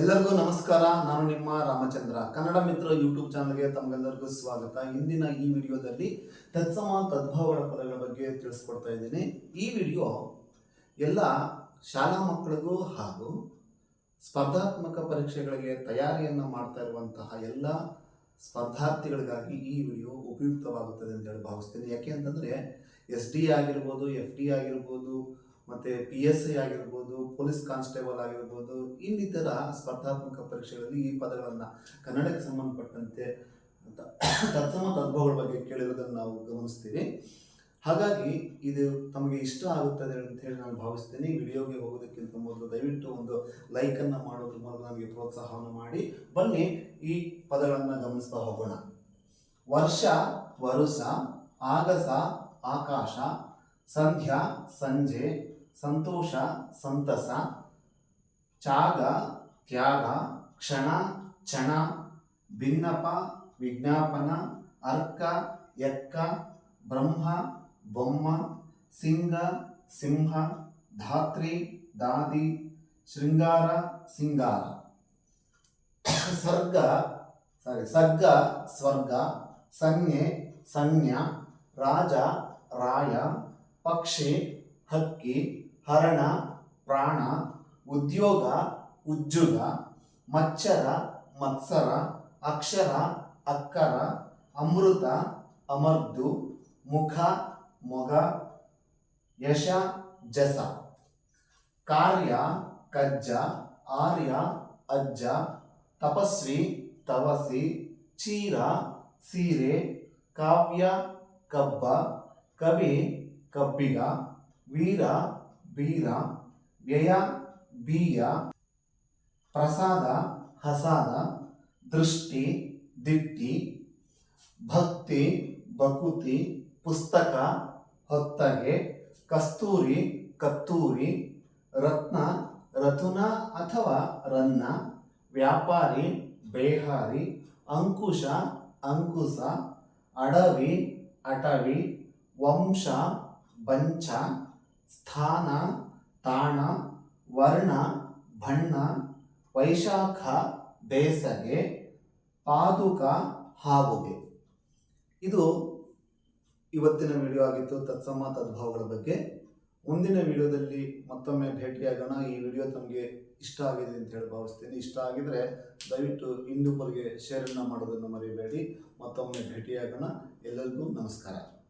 ಎಲ್ಲರಿಗೂ ನಮಸ್ಕಾರ. ನಾನು ನಿಮ್ಮ ರಾಮಚಂದ್ರ. ಕನ್ನಡ ಮಿತ್ರ ಯೂಟ್ಯೂಬ್ ಚಾನಲ್ಗೆ ತಮಗೆಲ್ಲರಿಗೂ ಸ್ವಾಗತ. ಇಂದಿನ ಈ ವಿಡಿಯೋದಲ್ಲಿ ತತ್ಸಮ ತದ್ಭವಗಳ ಪದಗಳ ಬಗ್ಗೆ ತಿಳಿಸ್ಕೊಡ್ತಾ ಇದ್ದೀನಿ. ಈ ವಿಡಿಯೋ ಎಲ್ಲ ಶಾಲಾ ಮಕ್ಕಳಿಗೂ ಹಾಗೂ ಸ್ಪರ್ಧಾತ್ಮಕ ಪರೀಕ್ಷೆಗಳಿಗೆ ತಯಾರಿಯನ್ನು ಮಾಡ್ತಾ ಇರುವಂತಹ ಎಲ್ಲ ಸ್ಪರ್ಧಾರ್ಥಿಗಳಿಗಾಗಿ ಈ ವಿಡಿಯೋ ಉಪಯುಕ್ತವಾಗುತ್ತದೆ ಅಂತ ಹೇಳಿ ಭಾವಿಸ್ತೀನಿ. ಯಾಕೆ ಅಂತಂದರೆ ಎಸ್ ಡಿ ಆಗಿರ್ಬೋದು, ಎಫ್ ಡಿ ಆಗಿರ್ಬೋದು ಮತ್ತು ಪಿ ಎಸ್ ಐ ಆಗಿರ್ಬೋದು ಪೊಲೀಸ್ ಕಾನ್ಸ್ಟೇಬಲ್ ಆಗಿರ್ಬೋದು, ಇನ್ನಿತರ ಸ್ಪರ್ಧಾತ್ಮಕ ಪರೀಕ್ಷೆಗಳಲ್ಲಿ ಈ ಪದಗಳನ್ನು ಕನ್ನಡಕ್ಕೆ ಸಂಬಂಧಪಟ್ಟಂತೆ ತತ್ಸಮ ತದ್ಭವಗಳ ಬಗ್ಗೆ ಕೇಳಿರೋದನ್ನು ನಾವು ಗಮನಿಸ್ತೀವಿ. ಹಾಗಾಗಿ ಇದು ತಮಗೆ ಇಷ್ಟ ಆಗುತ್ತದೆ ಅಂತ ಹೇಳಿ ನಾನು ಭಾವಿಸ್ತೀನಿ. ವಿಡಿಯೋಗೆ ಹೋಗೋದಕ್ಕಿಂತ ಮೊದಲು ದಯವಿಟ್ಟು ಒಂದು ಲೈಕನ್ನು ಮಾಡೋದ್ರ ಮೂಲಕ ನನಗೆ ಪ್ರೋತ್ಸಾಹವನ್ನು ಮಾಡಿ. ಬನ್ನಿ, ಈ ಪದಗಳನ್ನು ಗಮನಿಸ್ತಾ ಹೋಗೋಣ. ವರ್ಷ, ವರುಷ, ಆಗಸ, ಆಕಾಶ, ಸಂಧ್ಯಾ, ಸಂಜೆ ಸಂತೋಷ ಸಂತಸ ತ್ಯಾಗ ತ್ಯಾಗ ಕ್ಷಣ ಚಣ ಭಿನ್ನಪ ವಿಜ್ಞಾಪನ ಅರ್ಕ ಎಕ್ಕ ಬ್ರಹ್ಮ ಬೊಮ್ಮ ಸಿಂಗ ಸಿಂಹ ಧಾತ್ರಿ ದಾದಿ ಶೃಂಗಾರ ಸಿಂಗಾರ ಸರ್ಗ ಸಾರಿ ಸರ್ಗ ಸ್ವರ್ಗ ಸಂಜ್ಞೆ ಸಂಜ್ಞ ರಾಜ ರಾಯ ಪಕ್ಷಿ ಹಕ್ಕಿ ಹರಣ, ಪ್ರಾಣ, ಉದ್ಯೋಗ, ಉಜ್ಜುಗ, ಮಚ್ಚರ, ಮತ್ಸರ, ಅಕ್ಷರ, ಅಕ್ಕರ, ಅಮೃತ, ಅಮರ್ದು, ಮುಖ, ಮೊಗ, ಯಶ, ಜಸ. ಕಾರ್ಯ, ಕಜ್ಜ, ಆರ್ಯ, ಅಜ್ಜ, ತಪಸ್ವಿ ತವಸಿ ಚೀರ, ಸೀರೆ, ಕಾವ್ಯ, ಕಬ್ಬ, ಕವಿ, ಕಬ್ಬಿಗ, ವೀರ ಬೀರ ವ್ಯಯ ಬೀಯ ಪ್ರಸಾದ, ಹಸಾದ, ದೃಷ್ಟಿ, ದಿಟ್ಟಿ, ಭಕ್ತಿ, ಬಕುತಿ, ಪುಸ್ತಕ, ಹೊತ್ತಗೆ, ಕಸ್ತೂರಿ, ಕತ್ತೂರಿ, ರತ್ನ, ರತುನ ಅಥವಾ ರನ್ನ, ವ್ಯಾಪಾರಿ, ಬೇಹಾರಿ, ಅಂಕುಶ ಅಂಕುಶ ಅಡವಿ, ಅಟವಿ, ವಂಶ, ಬಂಚ ಸ್ಥಾನ, ತಾಣ, ವರ್ಣ, ಬಣ್ಣ, ವೈಶಾಖ, ಬೇಸಗೆ, ಪಾದುಕ, ಹಾವುಗೆ. ಇದು ಇವತ್ತಿನ ವಿಡಿಯೋ ಆಗಿತ್ತು. ತತ್ಸಮ ತದ್ಭಾವಗಳ ಬಗ್ಗೆ. ಮುಂದಿನ ವಿಡಿಯೋದಲ್ಲಿ ಮತ್ತೊಮ್ಮೆ ಭೇಟಿಯಾಗೋಣ. ಈ ವಿಡಿಯೋ ತಮಗೆ ಇಷ್ಟ ಆಗಿದೆ ಅಂತ ಹೇಳಿ ಭಾವಿಸ್ತೀನಿ. ಇಷ್ಟ ಆಗಿದ್ರೆ ದಯವಿಟ್ಟು ಇನ್ನೊಬ್ಬರಿಗೆ ಶೇರನ್ನು ಮಾಡೋದನ್ನು ಮರಿಬೇಡಿ. ಮತ್ತೊಮ್ಮೆ ಭೇಟಿಯಾಗೋಣ. ಎಲ್ಲರಿಗೂ ನಮಸ್ಕಾರ.